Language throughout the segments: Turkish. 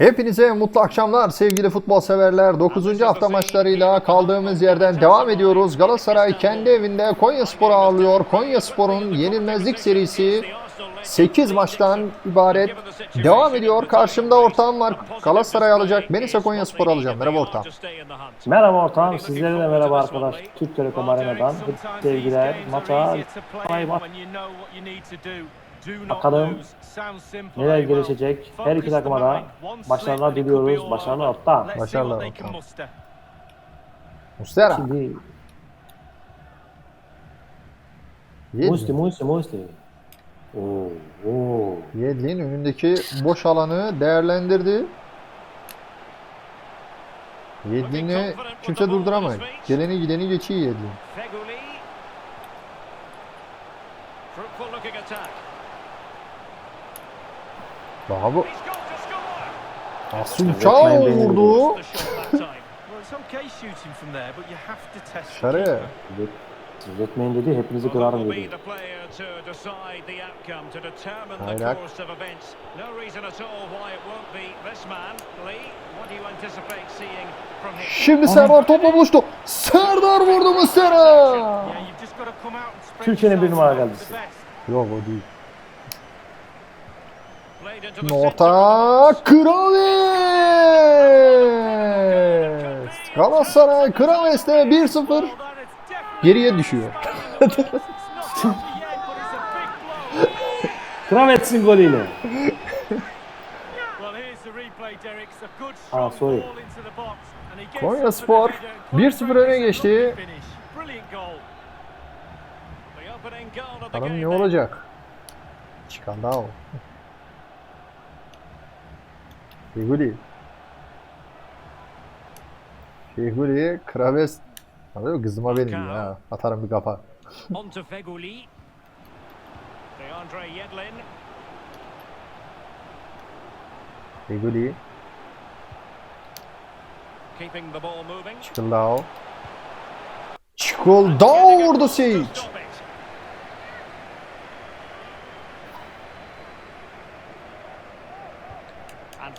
Hepinize mutlu akşamlar sevgili futbol severler. 9. hafta maçlarıyla kaldığımız yerden devam ediyoruz. Galatasaray kendi evinde Konyaspor'u ağırlıyor. Konyaspor'un yenilmezlik serisi 8 maçtan ibaret devam ediyor. Karşımda ortağım var. Galatasaray alacak. Ben ise Konyaspor alacağım. Merhaba ortağım. Merhaba ortağım, sizlere de merhaba arkadaş. Türk Telekom Arena'dan sevgiler. Maça bay bay. Bakalım neler gelişecek. Her iki takıma da başarılar diliyoruz. Başarılar ortağım. Başarılar ortağım. Mustera. Şimdi Yedlin. Musti, Musti, Musti. Oo, oo. Yedlin önündeki boş alanı değerlendirdi. Yedlin'i kimse durduramaz. Geleni gideni geçiyor Yedlin. Daha bu Asuncao Resmen beni vurdu. Dışarı. Siz etmeyin dedi, hepinizi kırarım dedi. Aynen. Şimdi Serdar topla buluştu. Serdar vurdu Mustera. Türkiye'nin bir numara geldi. Yok o değil. Orta Kraves. Galatasaray Kraves'te 1-0 geriye düşüyor. Kravetsin golüyle. Ah, sorry. Konyaspor 1-0 öne geçti. Bakalım ne olacak? Çıkan daha o. Figuli. Figuli, Kraves. Abi kızıma benim ya. Atarım bir kafa. On to Feguli. DeAndre Yedlin. Figuli, Keeping the ball moving. Çıkıldao. Çıkıldao vurdu Seyit. Stop it. And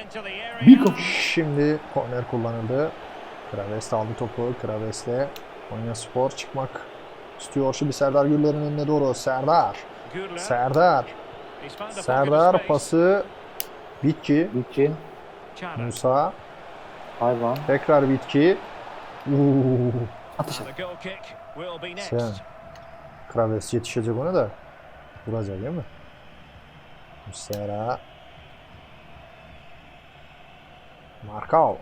area. Şimdi korner kullanıldı. Kraves aldı topu. Kraves'le Konya Spor çıkmak istiyor. Şimdi Serdar Güller'in önüne doğru. Serdar. Serdar. Serdar pası. Bitki. Chana. Musa. hayvan. Tekrar bitki. Uuu. Atış. Sen. Kraves yetişecek ona da. Vuracak değil mi? Muslera. Markao.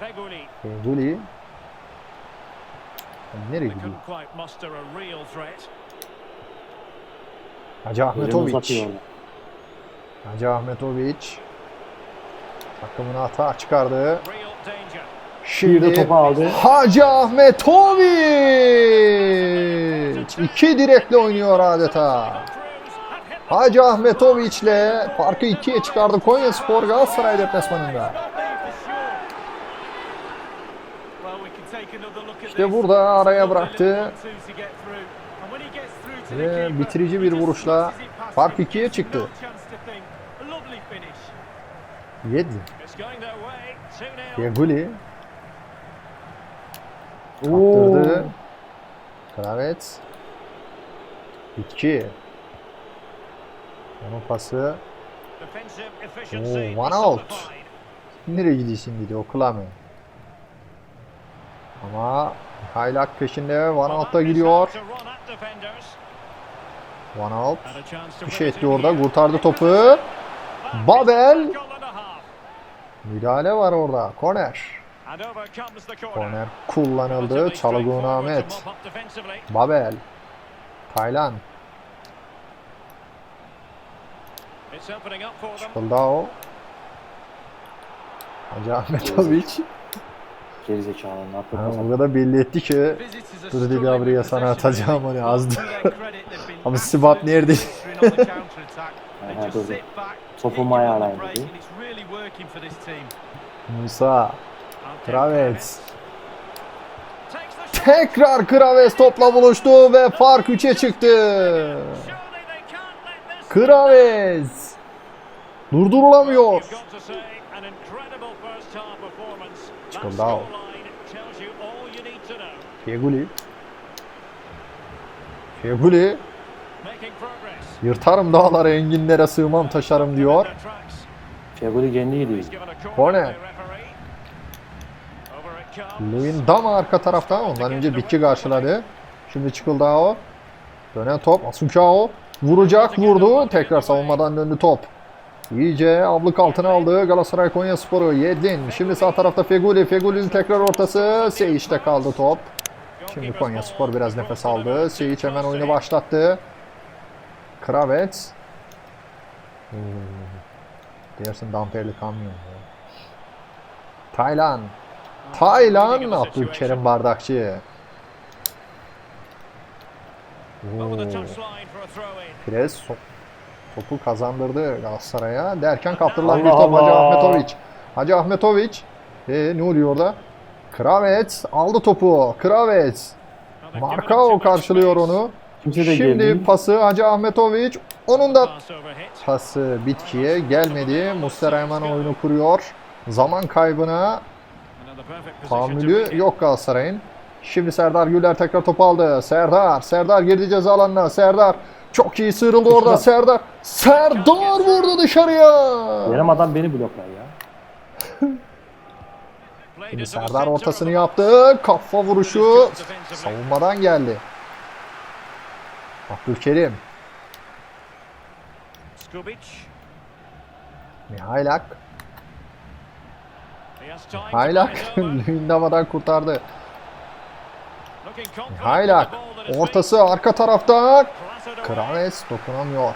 Feguli. Feguli. Nereye gidiyor? Hacı Ahmetoviç. Hacı Ahmetoviç. Takımını hata çıkardı. Şimdi topu aldı. Hacı Ahmetoviç. İki direkle oynuyor adeta. Hacı Ahmetoviç'le farkı ikiye çıkardı Konya Spor Galatasaray deplasmanında. İşte burada araya bıraktı Ve bitirici bir vuruşla fark ikiye çıktı. Yedi. It's going their way. 2-0. Yeguli Oo. kaptırdı. Kravet. Bitki. Onun pası. Oo, one out. Nereye gidiyor şimdi diyor Klame. Ama Haylak peşinde Van Alt'a gidiyor. Chance to bir şey etti orada kurtardı topu. Babel. Müdahale var orada. Korner. Korner kullanıldı. Çalıgun Ahmet. Babel. Taylan. Kıldao. Hacı Ahmetoviç. Gerizekalı ne Ha, yapıyor? o kadar belli etti ki Dur dedi abriye sana atacağım hani azdı. Ama Sibap nerede? Topumu ayarlayın dedi. Musa. Shot. Tekrar Kraves topla buluştu ve fark 3'e çıktı. Surely they can't let this Kraves. Durdurulamıyor. Çıkıldao. Feguli. Feguli. Yırtarım dağları enginlere sığmam taşarım diyor. Feguli kendi gidiyor. Comes. Luyendama arka tarafta. Ondan önce Bitki karşıladı. Şimdi Çıkıldao. Dönen top. Asukao. Vuracak vurdu. Tekrar savunmadan döndü top. İyice ablık altına aldı Galatasaray Konya Sporu. Yedlin. Şimdi sağ tarafta Feguli. Feguli'nin tekrar ortası. Seyiç'te kaldı top. Şimdi Konya Spor biraz nefes aldı. Seyiç hemen oyunu başlattı. Kravets. Hmm. Diyorsun damperli kamyon. Taylan. Taylan. Abdülkerim Bardakçı. Oo. touchline topu kazandırdı Galatasaray'a. Derken kaptırılan bir Allah top Hacı. Ahmetoviç. Hacı Ahmetoviç. E, ne oluyor orada? Kravets aldı topu. Kravets. Markao karşılıyor onu. Kimse de Şimdi pası Hacı Ahmetoviç. Onun da pası bitkiye gelmedi. Muslera hemen oyunu kuruyor. Zaman kaybına tahammülü yok Galatasaray'ın. Şimdi Serdar Güler tekrar topu aldı. Serdar, Serdar girdi ceza alanına. Serdar çok iyi sıyrıldı orada. Serdar, Serdar vurdu dışarıya. Benim adam beni bloklar ya. Şimdi Serdar ortasını yaptı. Kafa vuruşu savunmadan geldi. Abdülkerim. Mihailak, Mihailak. Lündama'dan kurtardı. Mihailak ortası arka tarafta. Kraves dokunamıyor.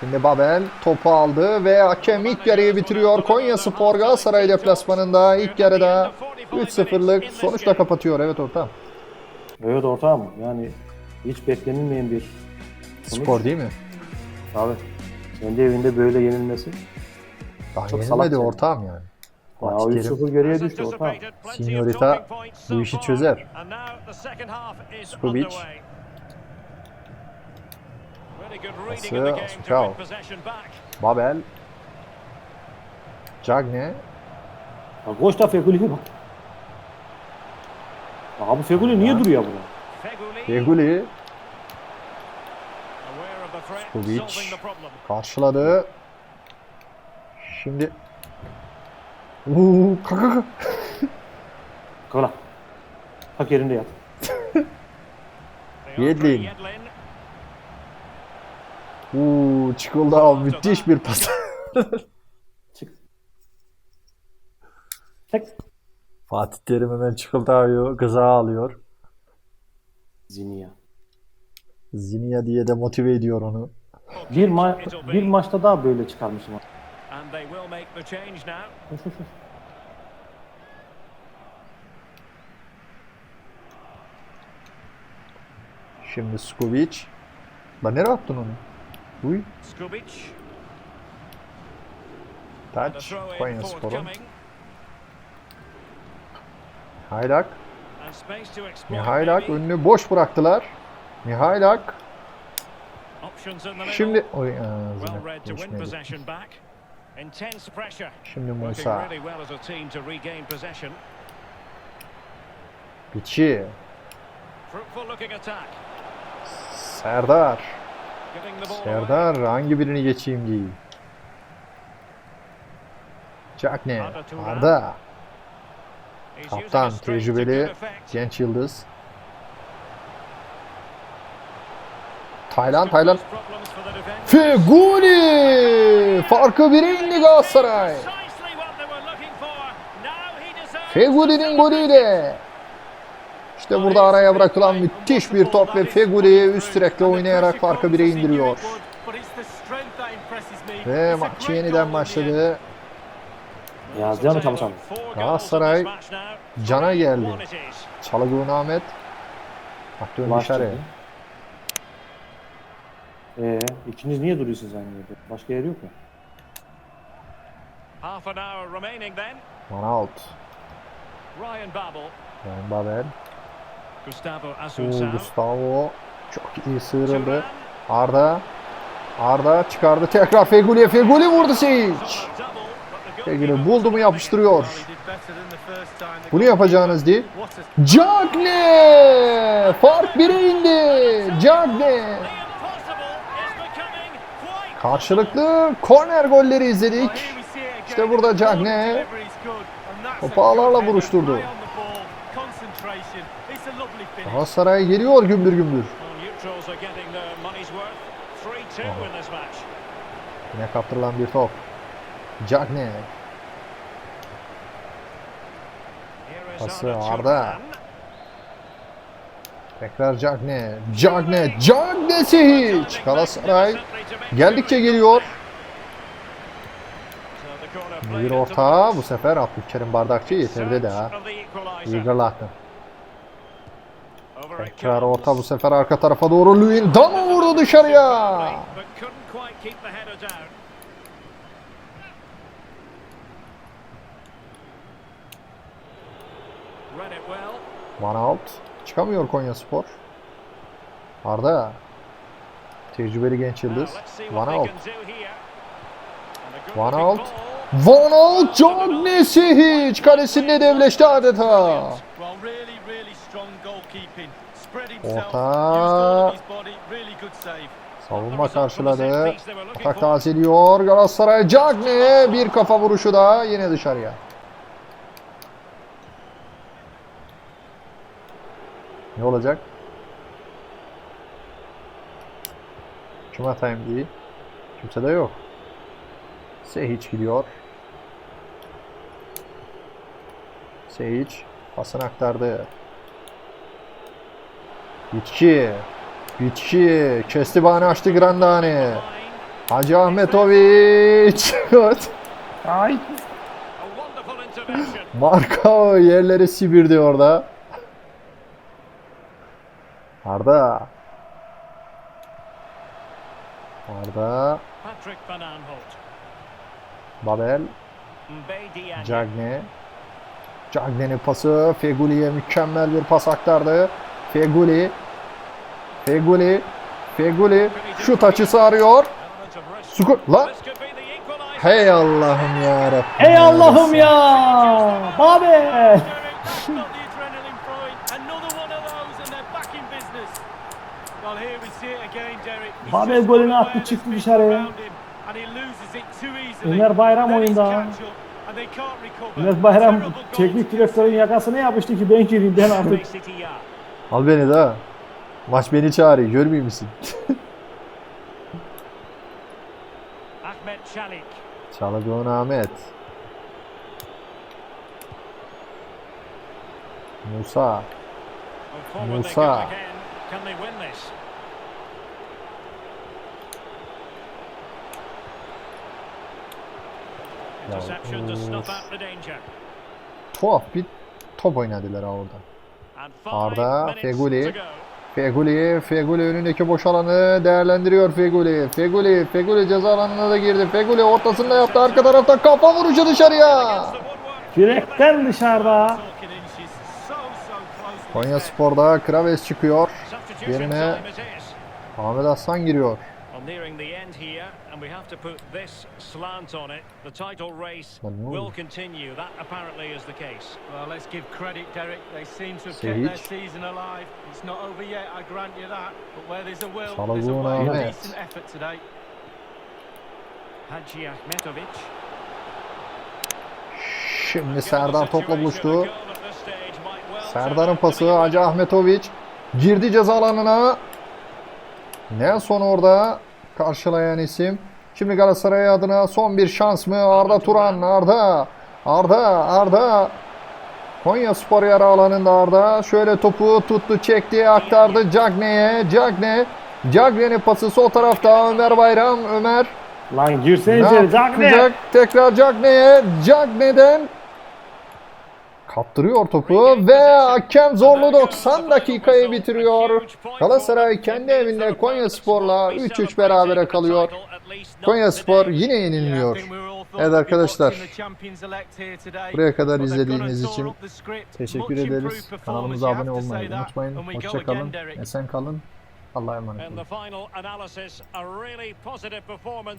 Şimdi Babel topu aldı ve hakem ilk yarıyı bitiriyor. Konya Spor Galatasaray deplasmanında ilk yarıda 3-0'lık sonuçla kapatıyor. Evet ortam. Evet ortağım yani hiç beklenilmeyen bir sonuç. Skor değil mi? Abi kendi evinde böyle yenilmesi. Daha Çok yenilmedi salakça. ortam yani. Ya Fatih Terim 3-0 geriye düştü ortağım. Signorita bu işi çözer. Skubic. Pası Asukao. Babel. Cagne. Koş da Feguli'ye bak. Abi Feguli niye duruyor burada? Feguli Skubic. karşıladı. Şimdi Uuu kaka Kıvla. Bak yerinde yat. Yedlin. Uuu çıkıldı abi müthiş bir pas. Çık. Tek. Fatih Terim hemen çıkıldı abi kıza alıyor. Zinia. Zinia diye de motive ediyor onu. Bir, ma bir maçta daha böyle çıkarmışım. Şimdi Skubic. Lan nereye attın onu? Uy. Skubic. Taç. Konya Spor'un. Haylak. Mihailak önünü boş bıraktılar. Mihailak. Şimdi oy, aa. Şimdi Musa. Biçi. Serdar. Serdar hangi birini geçeyim değil. Cagne. Arda. He's using Kaptan, tecrübeli, genç yıldız. Taylan, Taylan. Feguli! Farkı bire indi Galatasaray. Feguli'nin golüyle. İşte burada araya bırakılan müthiş bir top ve Feguli üst direkte oynayarak farkı bire indiriyor. Ve maç yeniden başladı. Yazacağım tam sana. Galatasaray cana geldi. Çalıgın Ahmet. Bak dön Maç dışarı. çıktı. Ee, ikiniz niye duruyorsunuz aynı yerde? Başka yer yok mu? Half an hour remaining then. Manaut. Ryan Babel. Yani Babel. Gustavo Oo. Gustavo. Çok iyi sıyrıldı. Arda. Arda çıkardı tekrar Feguli. Feguli vurdu Seyic. Feguli buldu mu yapıştırıyor. Bunu yapacağınız değil. Cagne! Fark 1'e indi. Cagne. Karşılıklı korner golleri izledik. İşte burada Cagne topu ağlarla vuruşturdu. Galatasaray geliyor gümbür gümbür. Neutrals are getting their money's worth. 3-2 in this match. Yine kaptırılan bir top. Cagne. Pası Arda. Tekrar Cagne. Cagne. Cagne Sehic. Galatasaray geldikçe geliyor. Bir orta. Bu sefer Abdülkerim Bardakçı yeterli de ha. İyi it Tekrar orta bu sefer arka tarafa doğru. Luyendama Dama vurdu dışarıya. One out. Çıkamıyor Konya Spor. Arda. Tecrübeli genç yıldız. One out. One out. One out. Cagne Sehic. Kalesinde devleşti adeta. Save. Savunma karşıladı. Atak tazeliyor. Galatasaray Cagne. Bir kafa vuruşu daha. Yine dışarıya. Ne olacak? Kim atayım diye. Kimse de yok. Sehic gidiyor. Sehic pasını aktardı. Bitki. Bitki. Kesti bahane açtı Grandani. Hacı Ahmetoviç. Ay. Marka yerleri sibirdi orada. Arda. Arda. Babel. Cagne. Cagne'nin pası. Feguli'ye mükemmel bir pas aktardı. Feguli. Feguli. Feguli. Şut açısı arıyor. The equalizer. Hey Allah'ım ya Rabbim. Ey Allah'ım ya. Babe. Babel golünü attı, çıktı dışarıya. Ömer Bayram oyunda. Mehmet Bayram teknik direktörün yakasına yapıştı ki ben gireyim ben artık. Al beni de. Maç beni çağırıyor. Görmüyor musun? Ahmet Çelik. Çalıklı'nın Ahmet. Musa. Musa. danger. Tuhaf bir top oynadılar orada. Arda, Feguli. Feguli, Feguli önündeki boş alanı değerlendiriyor Feguli. Feguli, Feguli ceza alanına da girdi. Feguli ortasında yaptı arka tarafta kafa vuruşu dışarıya. Direkten dışarıda. Konya. Spor'da Kraves çıkıyor. Yerine. Ahmet Aslan giriyor. Nearing the end here, and we have to put this slant on it. The title race ne will continue. That apparently is the case. Well, let's give credit, Derek. They seem to have kept their season alive. It's not over yet, I grant you that. But where there's a will, there's a way. Ahmet. Decent effort today. Hadji Ahmetovic. Şimdi Serdar topla buluştu. Serdar'ın pası Hacı Ahmetoviç. Girdi ceza alanına. Nelson orada karşılayan isim. Şimdi Galatasaray adına son bir şans mı? Arda Turan, Arda. Arda, Arda. Konya Spor yarı alanında Arda. Şöyle topu tuttu, çekti, aktardı Cagne'ye. Cagne. Cagne'nin pası sol tarafta. Ömer Bayram, Ömer. Lan Ne girsene içeri. Cagne. yapacak? Tekrar Cagne'ye. Cagne'den kaptırıyor topu ve hakem zorlu 90 dakikayı bitiriyor. Galatasaray kendi evinde Konya Spor'la 3-3 berabere kalıyor. Konya Spor yine yenilmiyor. Evet arkadaşlar. Buraya kadar izlediğiniz için teşekkür ederiz. Kanalımıza abone olmayı unutmayın. And we go Hoşça again, kalın. Derek. Esen kalın. Allah'a emanet olun.